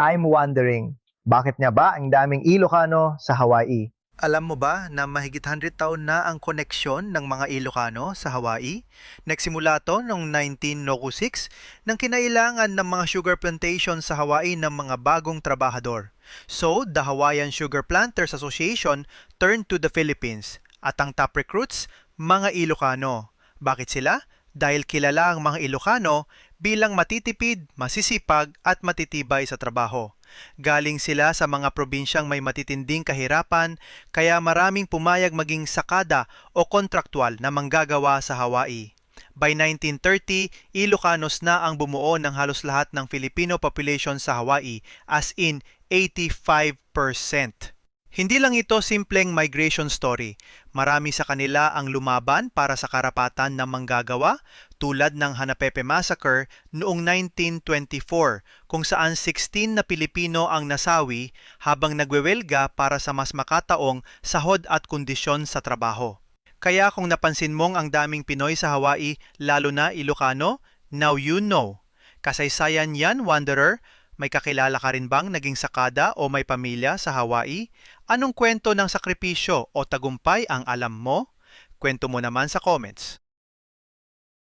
I'm wondering, bakit nga ba ang daming Ilocano sa Hawaii? Alam mo ba na mahigit 100 taon na ang koneksyon ng mga Ilocano sa Hawaii? Nagsimula to noong 1906 nang kinailangan ng mga sugar plantation sa Hawaii ng mga bagong trabahador. So, the Hawaiian Sugar Planters Association turned to the Philippines at ang top recruits, mga Ilocano. Bakit sila? Dahil kilala ang mga Ilocano bilang matitipid, masisipag at matitibay sa trabaho. Galing sila sa mga probinsyang may matitinding kahirapan, kaya maraming pumayag maging sakada o kontraktual na manggagawa sa Hawaii. By 1930, Ilocanos na ang bumuo ng halos lahat ng Filipino population sa Hawaii, as in 85%. Hindi lang ito simpleng migration story. Marami sa kanila ang lumaban para sa karapatan ng manggagawa tulad ng Hanapepe Massacre noong 1924 kung saan 16 na Pilipino ang nasawi habang nagwewelga para sa mas makataong sahod at kondisyon sa trabaho. Kaya kung napansin mong ang daming Pinoy sa Hawaii, lalo na Ilocano, now you know. Kasaysayan yan, Wanderer. May kakilala ka rin bang naging sakada o may pamilya sa Hawaii? Anong kwento ng sakripisyo o tagumpay ang alam mo? Kwento mo naman sa comments.